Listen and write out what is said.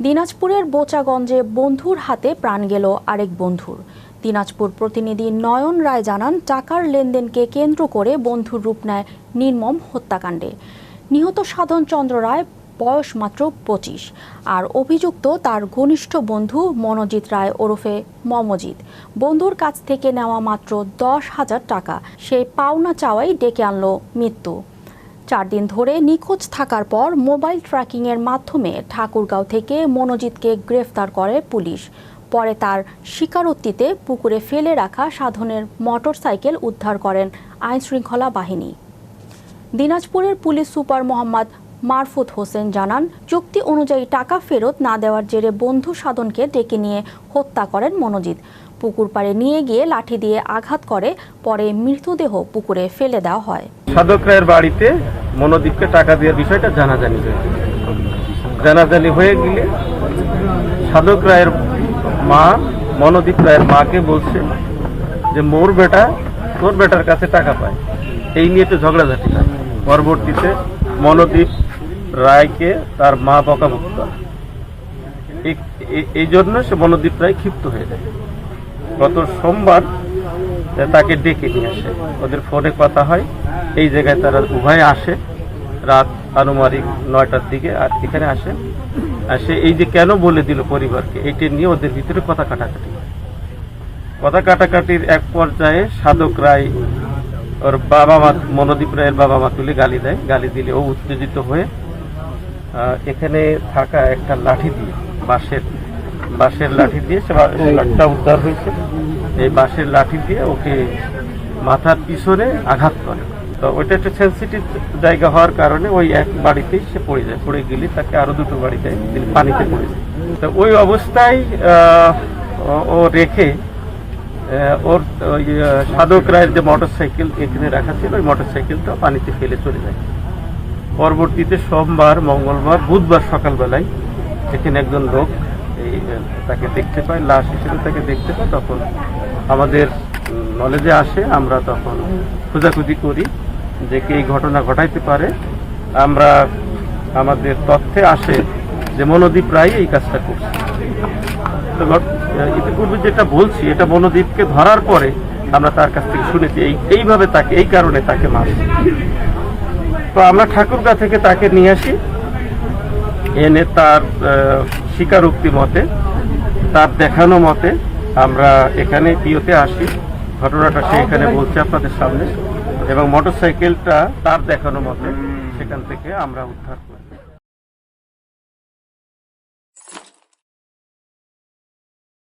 দিনাজপুরের বোচাগঞ্জে বন্ধুর হাতে প্রাণ গেল আরেক বন্ধুর। দিনাজপুর প্রতিনিধি নয়ন রায় জানান, টাকার লেনদেনকে কেন্দ্র করে বন্ধুর রূপ নেয় নির্মম হত্যাকাণ্ডে। নিহত সাধন চন্দ্র রায়, বয়স মাত্র পঁচিশ। আর অভিযুক্ত তার ঘনিষ্ঠ বন্ধু মনোজিৎ রায় ওরফে মমজিৎ। বন্ধুর কাছ থেকে নেওয়া মাত্র দশ হাজার টাকা। সেই পাওনা চাওয়াই ডেকে আনলো মৃত্যু। চার দিন ধরে নিখোঁজ থাকার পর মোবাইল ট্র্যাকিংয়ের মাধ্যমে ঠাকুরগাঁও থেকে মনোজিৎকে গ্রেফতার করে পুলিশ। পরে তার স্বীকারোক্তিতে পুকুরে ফেলে রাখা সাধনের মোটরসাইকেল উদ্ধার করেন আইনশৃঙ্খলা বাহিনী। দিনাজপুরের পুলিশ সুপার মোহাম্মদ মারফুত হোসেন জানান, চুক্তি অনুযায়ী টাকা ফেরত না দেওয়ার জেরে বন্ধু সাধনকে ডেকে নিয়ে হত্যা করেন মনোজিৎ। পুকুর পাড়ে নিয়ে গিয়ে লাঠি দিয়ে আঘাত করে, পরে মৃতদেহ পুকুরে ফেলে দেওয়া হয়। সাধক রায়ের বাড়িতে মনোদীপকে টাকা দেওয়ার বিষয়টা জানাজানি হয়েছে। জানাজানি হয়ে গেলে সাধক রায়ের মা, মনোদীপ রায়ের মাকে বলছে যে, মোর বেটা, তোর বেটার কাছে টাকা পায়। এই নিয়ে একটু ঝগড়াঝাটি হয়। পরবর্তীতে মনোদীপ রায়কে তার মা বকাভুক্ত এই জন্য সে মনোদীপ রায় ক্ষিপ্ত হয়ে যায়। গত সোমবার তাকে ডেকে নিয়ে আসে। ওদের ফোনে কথা হয়। এই জায়গায় তারা উভয়ে আসে। রাত আনুমানিক নয়টার দিকে আর এখানে আসে। আর সে এই যে কেন বলে দিল পরিবারকে এইটা নিয়ে ওদের ভিতরে কথা কাটাকাটি। কথা কাটাকাটির এক পর্যায়ে সাধক রায় ওর বাবা মা, মনোদীপ রায়ের বাবা মা তুলে গালি দেয়। গালি দিলে ও উত্তেজিত হয়ে এখানে থাকা একটা লাঠি দিয়ে বাঁশের বাঁশের লাঠি দিয়ে সে লাঠিটা উদ্ধার হয়েছে। এই বাঁশের লাঠি দিয়ে ওকে মাথার পিছনে আঘাত করে। তো ওইটা একটা সেন্সিটিভ জায়গা হওয়ার কারণে ওই এক বাড়িতেই সে পড়ে যায়। পড়ে গেলে তাকে আরও দুটো বাড়িতে তিনি পানিতে পড়ে যায়। তো ওই অবস্থায় ও- রেখে ওর ওই সাধক রায়ের যে মোটর সাইকেল এখানে রাখা ছিল ওই মোটর সাইকেলটা পানিতে ফেলে চলে যায়। পরবর্তীতে সোমবার মঙ্গলবার বুধবার সকালবেলায় এখানে একজন লোক তাকে দেখতে পায়, লাশ হিসেবে তাকে দেখতে পায়, তখন আমাদের নলেজে আসে, আমরা তখন খোঁজাখুঁজি করি যে কে এই ঘটনা ঘটাইতে পারে। আমরা আমাদের তথ্যে আসে যে মনোদীপ রায় এই কাজটা করছে। তো ইতিপূর্বে যেটা বলছি, এটা মনোদীপকে ধরার পরে আমরা তার কাছ থেকে শুনেছি, এই, এইভাবে তাকে, এই কারণে তাকে মারছে। তো আমরা ঠাকুরগা থেকে তাকে নিয়ে আসি। এনে তার স্বীকারোক্তি মতে তার দেখানো মতে আমরা এখানে পিওতে আসি। ঘটনাটা সে এখানে বলছে আপনাদের সামনে। এবং মোটরসাইকেলটা তার দেখানো মতে সেখান থেকে আমরা উদ্ধার করি।